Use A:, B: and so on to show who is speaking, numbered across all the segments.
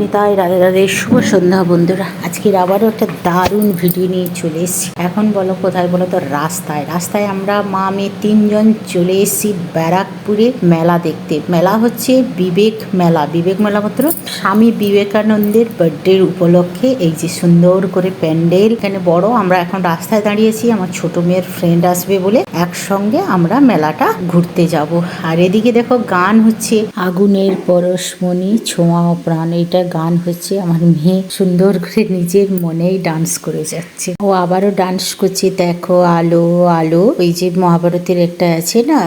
A: নিতাই রাধে রাধে শুভ সন্ধ্যা বন্ধুরা। আজকের আবারও একটা দারুণ ভিডিও নিয়ে চলে এসেছি। এখন বলো কোথায় বলো তো রাস্তায়। রাস্তায় আমরা মা মেয়ে তিনজন চলে এসেছি ব্যারাকপুরে মেলা দেখতে। মেলা হচ্ছে বিবেক মেলা। বিবেক মেলা মাত্র স্বামী বিবেকানন্দের বার্থডের উপলক্ষে। এই যে সুন্দর করে প্যান্ডেল। এখানে বড় আমরা এখন রাস্তায় দাঁড়িয়েছি। আমার ছোট মেয়ের ফ্রেন্ড আসবে বলে একসঙ্গে আমরা মেলাটা ঘুরতে যাব। আর এদিকে দেখো গান হচ্ছে। আগুনের পরশমণি ছোঁয়া প্রাণ। এটা গান হচ্ছে, আমার মেয়ে সুন্দর করে নিজের মনেই ডান্স করে যাচ্ছে। ও আবারও ডান্স করছে, দেখো আলো আলো। ওই যে মহাভারতের একটা আছে না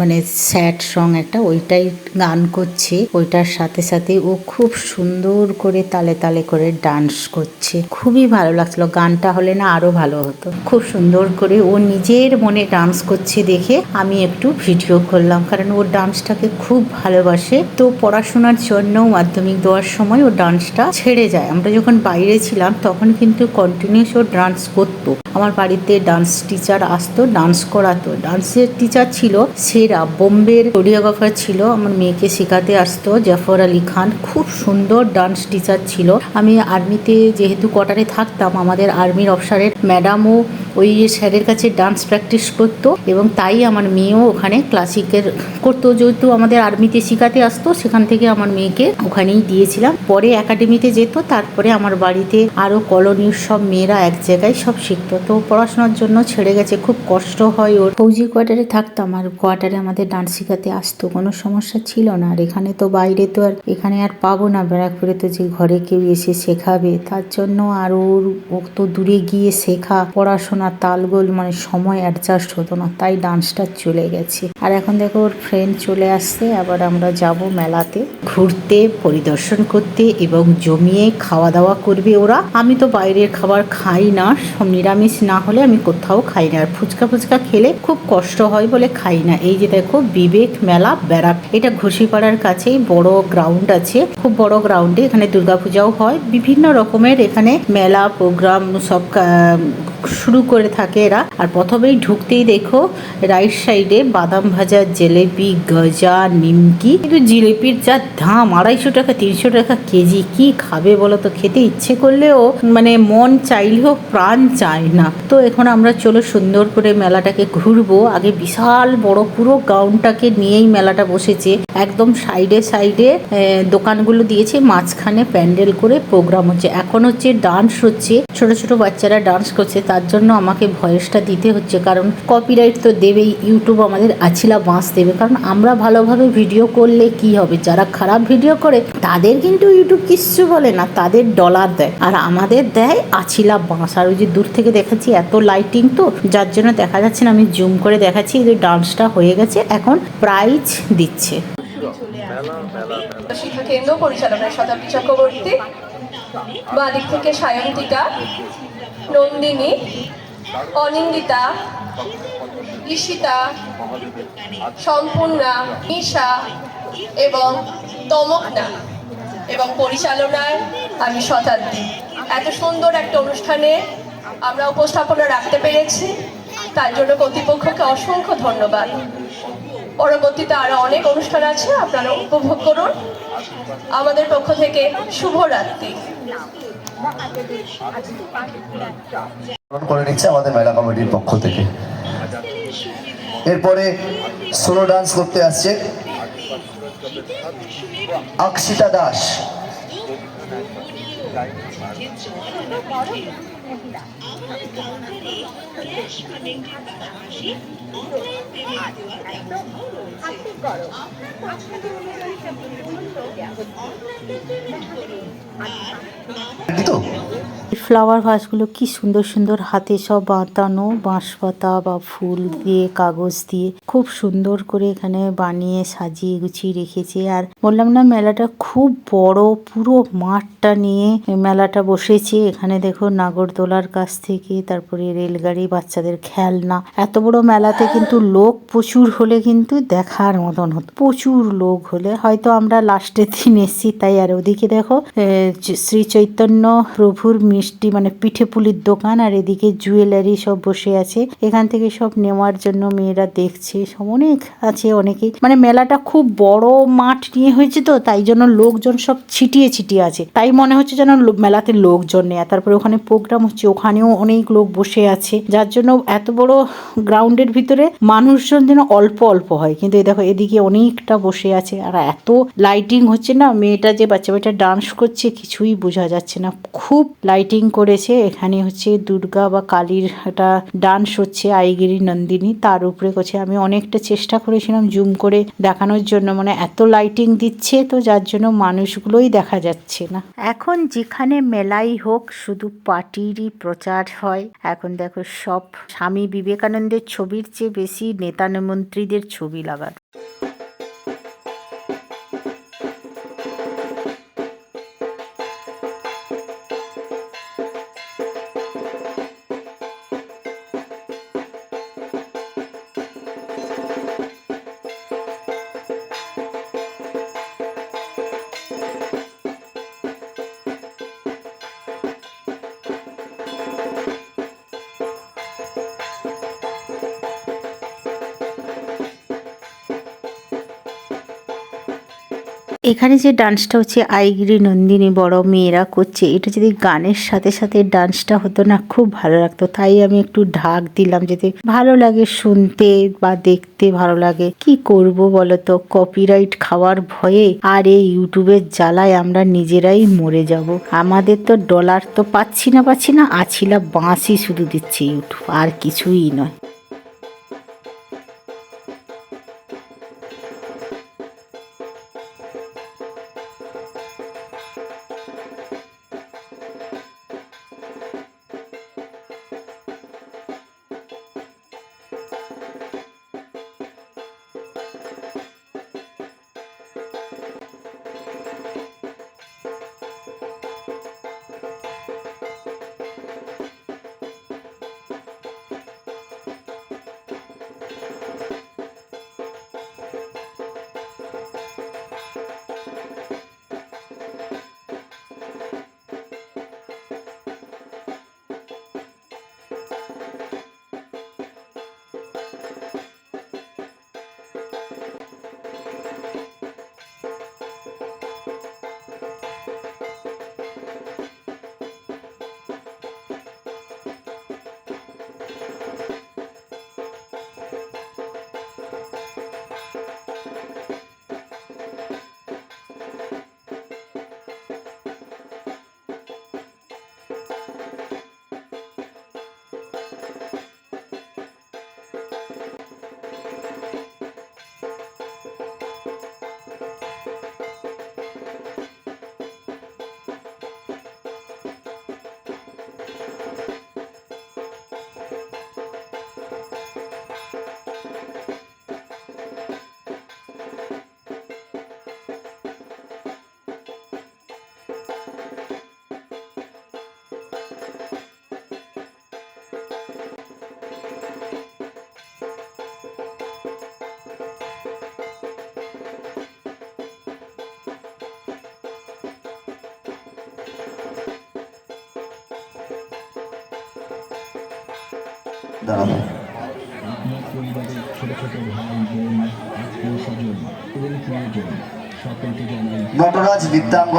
A: মানে স্যাড সং একটা, ওইটাই গান করছে। ওইটার সাথে সাথে ও খুব সুন্দর করে তালে তালে করে ডান্স করছে। খুবই ভালো লাগছিল। গানটা হলে না আরও ভালো হতো। খুব সুন্দর করে ও নিজের মনে ডান্স করছে দেখে আমি একটু ভিডিও করলাম। কারণ ওর ডান্সটাকে খুব ভালোবাসে। তো পড়াশোনার জন্য মাধ্যমিক দেওয়ার সময় ও ডান্সটা ছেড়ে যায়। আমরা যখন বাইরে ছিলাম তখন কিন্তু কন্টিনিউস ও ডান্স করতো। আমার বাড়িতে ডান্স টিচার আসতো ডান্স করাতো। ডান্সের টিচার ছিল সেরা। বোম্বের কোরিওগ্রাফার ছিল আমার মেয়েকে শেখাতে আসতো। জাফর আলী খান খুব সুন্দর ডান্স টিচার ছিল। আমি আর্মিতে যেহেতু কোয়ার্টারে থাকতাম, আমাদের আর্মির অফিসারের ম্যাডামও ওই স্যারের কাছে ডান্স প্র্যাকটিস করতো এবং তাই আমার মেয়েও ওখানে ক্লাসিকের করতো। যেহেতু আমাদের আর্মিতে শেখাতে আসতো, সেখান থেকে আমার মেয়েকে ওখানেই দিয়েছিলাম। পরে একাডেমিতে যেত, তারপরে আমার বাড়িতে আরও কলোনির সব মেয়েরা এক জায়গায় সব শিখতো। তো পড়াশোনার জন্য ছেড়ে গেছে, খুব কষ্ট হয় ওর। ফৌজি কোয়ার্টারে থাকতাম আর কোয়ার্টারে আমাদের ডান্স শেখাতে আসতো, কোনো সমস্যা ছিল না। আর এখানে তো বাইরে তো আর, এখানে আর পাবো না। ব্যারাকপুরে তো যে ঘরে কেউ এসে শেখাবে, তার জন্য আর ওর তো দূরে গিয়ে শেখা, পড়াশোনা তালগোল মানে সময় অ্যাডজাস্ট হতো না, তাই ডান্সটা চলে গেছে। আর এখন দেখো, ওর ফ্রেন্ড চলে আসছে, আবার আমরা যাব মেলাতে। ঘুরতে, পরিদর্শন করতে এবং জমিয়ে খাওয়া দাওয়া করবে ওরা। আমি তো বাইরের খাবার খাই না, সব নিরামিষ না হলে আমি কোথাও খাই না। আর ফুচকা ফুচকা খেলে খুব কষ্ট হয় বলে খাই না। এই যে দেখো, বিবেক মেলা, ব্যারাক। এটা ঘুষিপাড়ার কাছেই বড় গ্রাউন্ড আছে। খুব বড় গ্রাউন্ডে এখানে দুর্গাপূজাও হয়। বিভিন্ন রকমের এখানে মেলা প্রোগ্রাম সব শুরু করে থাকে এরা। আর প্রথমেই ঢুকতেই দেখো রাইট সাইডে বাদাম ভাজা জিলেপি, গজা, নিমকি। কিন্তু জিলেপির যা দাম, আড়াইশো টাকা, তিনশো টাকা কেজি, কি খাবে বলো তো খেতে ইচ্ছে করলেও মানে মন চাইলেও প্রাণ চায় না। তো এখন আমরা চলো সুন্দর করে মেলাটাকে ঘুরবো। আগে বিশাল বড় পুরো গ্রাউন্ডটাকে নিয়েই মেলাটা বসেছে। একদম সাইডে সাইডে দোকানগুলো দিয়েছে, মাঝখানে প্যান্ডেল করে প্রোগ্রাম হচ্ছে। এখন হচ্ছে ডান্স হচ্ছে। ছোট ছোট বাচ্চারা ডান্স করছে। তার জন্য আমাকে ভয়েসটা দিতে হচ্ছে, কারণ কপিরাইট তো দেবেই ইউটিউব আমাদের আছিলা, বাঁশ দেবে। কারণ আমরা ভালোভাবে ভিডিও করলে কি হবে? যারা খারাপ ভিডিও করে, তাদের কিন্তু ইউটিউব কিচ্ছু বলে না, তাদের ডলার দেয়। আর আমাদের দেয় আছিলা বাঁশ। আর ওই যে দূর থেকে দেখাচ্ছি, এত লাইটিং তো, যার জন্য দেখা যাচ্ছে না, আমি জুম করে দেখাচ্ছি যে ডান্সটা হয়ে গেছে, এখন প্রাইজ দিচ্ছে।
B: শিক্ষা কেন্দ্র পরিচালনায় শতাব্দী চক্রবর্তী বাঁ দিক থেকে সায়ন্তিকা নন্দিনী, অনিন্দিতা, ঈশিতা, সম্পূর্ণা, ঈশা এবং তমকনা এবং পরিচালনায় আমি শতাব্দী। এত সুন্দর একটা অনুষ্ঠানে আমরা উপস্থাপনা রাখতে পেরেছি। তার জন্য কর্তৃপক্ষকে অসংখ্য ধন্যবাদ। পরবর্তীতে আরও অনেক অনুষ্ঠান আছে, আপনারা উপভোগ করুন। আমাদের পক্ষ থেকে শুভরাত্রি।
C: করে নিচ্ছে আমাদের মেলা কমিটির পক্ষ থেকে। এরপরে সোলো ডান্স করতে আসছে অক্ষিতা দাস। কি তো
A: ফ্লাওয়ার ভাসগুলো কি সুন্দর সুন্দর হাতে সব বাঁধানো বাঁশ পাতা বা ফুল দিয়ে, কাগজ দিয়ে খুব সুন্দর করে এখানে বানিয়ে সাজিয়ে গুছিয়ে রেখেছে। আর বললাম না, মেলাটা খুব বড়, পুরো মাঠটা নিয়ে মেলাটা বসেছে। এখানে দেখো নাগরদোলার কাছ থেকে, তারপরে রেলগাড়ি, বাচ্চাদের খেলনা। এত বড় মেলাতে কিন্তু লোক প্রচুর হলে কিন্তু দেখার মতন হতো, প্রচুর লোক হলে। হয়তো আমরা লাস্টের দিন এসছি, তাই আর ওদিকে দেখো শ্রী চৈতন্য প্রভুর মিষ্টি মিষ্টি মানে পিঠে পুলির দোকান আর এদিকে জুয়েলারি সব বসে আছে। এখান থেকে সব নেওয়ার জন্য মেয়েরা দেখছে। সব অনেক আছে অনেকেই মানে মেলাটা খুব বড় মাঠ নিয়ে হয়েছে তো, তাই জন্য লোকজন সব ছিটিয়ে ছিটিয়ে আছে। তাই মনে হচ্ছে যেন মেলাতে লোকজন আর তারপরে ওখানে প্রোগ্রাম হচ্ছে, ওখানেও অনেক লোক বসে আছে। যার জন্য এত বড় গ্রাউন্ডের ভিতরে মানুষজন যেন অল্প অল্প হয়। কিন্তু এই দেখো, এদিকে অনেকটা বসে আছে। আর এত লাইটিং হচ্ছে না, মেয়েটা যে বাচ্চা মেয়েটা ডান্স করছে, কিছুই বোঝা যাচ্ছে না। খুব লাইটিং করেছে, এখানে হচ্ছে দুর্গা বা কালীর একটা ডান্স হচ্ছে আইগিরি নন্দিনী। তার উপরে করছে আমি অনেকটা চেষ্টা করেছিলাম জুম করে দেখানোর জন্য মানে এত লাইটিং দিচ্ছে তো যার জন্য মানুষগুলোই দেখা যাচ্ছে না। এখন যেখানে মেলাই হোক, শুধু পার্টিরই প্রচার হয়। এখন দেখো সব স্বামী বিবেকানন্দের ছবির চেয়ে বেশি নেতা মন্ত্রীদের ছবি লাগানো। এখানে যে ডান্সটা হচ্ছে আইগিরি নন্দিনী বড় মেয়েরা করছে, এটা যদি গানের সাথে সাথে ডান্সটা হতো না, খুব ভালো লাগতো। তাই আমি একটু ঢাক দিলাম যাতে ভালো লাগে শুনতে বা দেখতে ভালো লাগে। কি করব বলো তো কপিরাইট খাওয়ার ভয়ে আর এই ইউটিউবের জ্বালায় আমরা নিজেরাই মরে যাব। আমাদের তো ডলার তো পাচ্ছি না পাচ্ছি না, আছিলা বাঁশই শুধু দিচ্ছে ইউটিউব আর কিছুই নয়।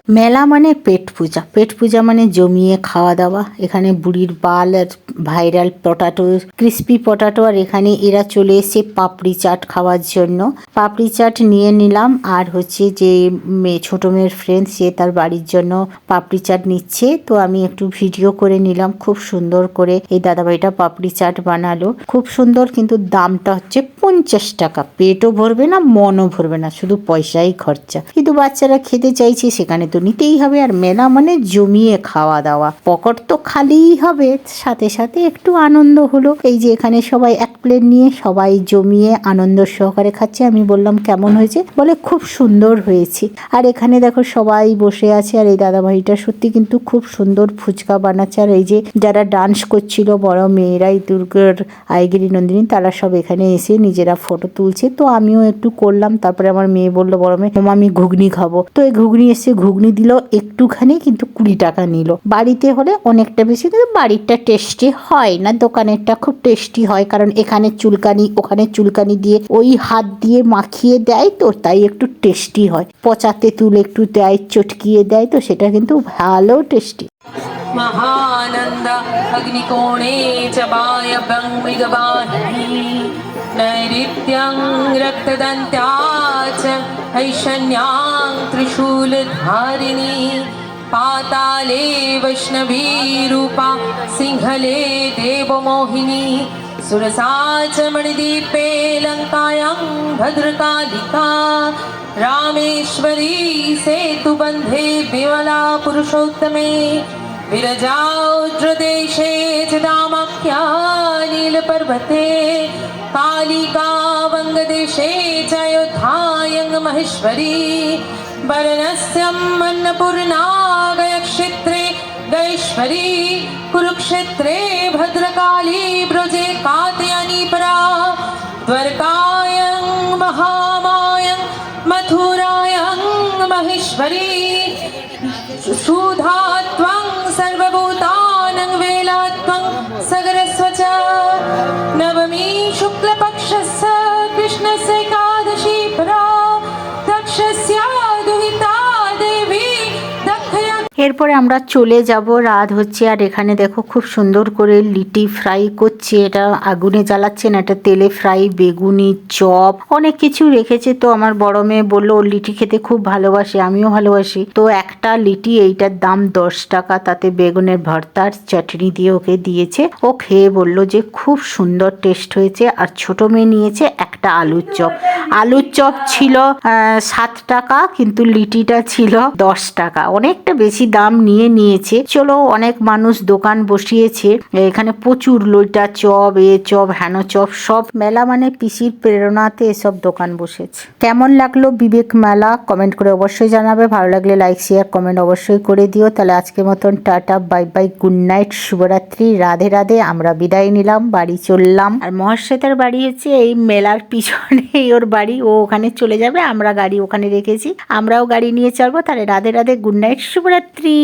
A: মেলা মানে পেট পূজা। পেট পূজা মানে জমিয়ে খাওয়া দাওয়া। এখানে বুড়ির বাল আর ভাইরাল পটাটো, ক্রিস্পি পটাটো, আর এখানে এরা চলে এসে পাপড়ি চাট খাওয়ার জন্য। পাপড়ি চাট নিয়ে নিলাম, আর হচ্ছে যে ছোটো মেয়ের ফ্রেন্ড সে তার বাড়ির জন্য পাপড়ি চাট নিচ্ছে। তো আমি একটু ভিডিও করে নিলাম, খুব সুন্দর করে এই দাদাভাইটা পাপড়ি চাট বানালো। খুব সুন্দর, কিন্তু দামটা হচ্ছে পঞ্চাশ টাকা। পেটও ভরবে না, মনও ভরবে না, শুধু পয়সাই খরচা। কিন্তু বাচ্চারা খেতে চাইছে, সেখানে তো নিতেই হবে। আর মেলা মানে জমিয়ে খাওয়া দাওয়া। পকেট তো খালিই হবে। সাথে সাথে একটু আনন্দ হলো। এই যে এখানে সবাই এক প্লেট নিয়ে সবাই জমিয়ে আনন্দ সহকারে খাচ্ছে। আমি বললাম কেমন হয়েছে? বলে খুব সুন্দর হয়েছে। আর এখানে দেখো সবাই বসে আছে আর এই দাদাভাইটা সত্যি কিন্তু খুব সুন্দর ফুচকা বানাচ্ছে। আর এই যে যারা ডান্স করছিল বড় মেয়েরাই দুর্গার আইগিরি নন্দিনী তারা সব এখানে এসে নিজেরা ফটো তুলছে। তো আমিও একটু করলাম। তারপরে আমার মেয়ে বলল বড় মেয়ে "মামা, আমি আমি ঘুগনি খাব। তো এই ঘুগনি এসে ঘুগনি দিল একটুখানি কিন্তু কুড়ি টাকা নিল। বাড়িতে হলে অনেকটা বেশি কিন্তু বাড়িরটা টেস্টি হয় না দোকানেরটা খুব টেস্টি হয় কারণ এখানে চুলকানি ওখানে চুলকানি দিয়ে ওই হাত দিয়ে মাখিয়ে দেয় তো তাই একটু টেস্টি হয় পচা তেঁতুল একটু দেয় চটকিয়ে দেয় তো সেটা কিন্তু ভালো টেস্টি
D: महानन्द अग्निकोणे च वायव्यं मृगवाहिनी नैऋत्यं रक्तदन्त्या च हैषण्यां त्रिशूलधारिणी पाताले वैष्णवीरूपा, सिंहले देवमोहिनी सुरसा च मणिदीपे लङ्कायां भद्रकालिका, रामेश्वरी सेतुबन्धे विमला पुरुषोत्तमे विरजाद्रदेशे च दामाख्या नीलपर्वते, कालिका वङ्गदेशे च महेश्वरी वरणस्यम् अन्नपूर्णा गयेश्वरी कुरुक्षेत्रे भद्रकाली ब्रजे कात्यानी परा द्वारकायं महामायं, मथुरायं महेश्वरी। सुधा सर्वभूतानं वेला त्वं सगरस्वच। नवमी शुक्लपक्षस्य कृष्णस्य
A: এরপরে আমরা চলে যাব রাত হচ্ছে, আর এখানে দেখো খুব সুন্দর করে লিটি ফ্রাই করছে। এটা আগুনে জ্বালাচ্ছে না এটা তেলে ফ্রাই, বেগুনি, চপ, অনেক কিছু রেখেছে। তো আমার বড় মেয়ে বলল ও লিটি খেতে খুব ভালোবাসে, আমিও ভালোবাসি। তো একটা লিটি, এইটার দাম দশ টাকা, তাতে বেগুনের ভর্তার চাটনি দিয়ে ওকে দিয়েছে। ও খেয়ে বলল যে, খুব সুন্দর টেস্ট হয়েছে। আর ছোট মেয়ে নিয়েছে একটা আলুর চপ। আলুর চপ ছিল সাত টাকা, কিন্তু লিটিটা ছিল দশ টাকা। অনেকটা বেশি দাম নিয়ে নিয়েছে। চলো, অনেক মানুষ দোকান বসিয়েছে। এখানে প্রচুর লইটা চপ, এ চপ হ্যান চপ, সব মেলা মানে পিসির প্রেরণাতে এসব দোকান বসেছে। কেমন লাগল বিবেক মেলা? কমেন্ট করে অবশ্যই জানাবে। ভালো লাগলে লাইক শেয়ার কমেন্ট অবশ্যই করে দিও। তাহলে আজকের মতন tata bye bye good night শুভরাত্রি। রাধে রাধে। আমরা বিদায় নিলাম, বাড়ি চললাম। আর মহাশ্বেতার বাড়ি হচ্ছে এই মেলার পিছনে ওর বাড়ি, ও ওখানে চলে যাবে, আমরা গাড়ি ওখানে রেখেছি। আমরাও গাড়ি নিয়ে চলবো, তাহলে রাধে রাধে গুড নাইট শুভরাত্রি।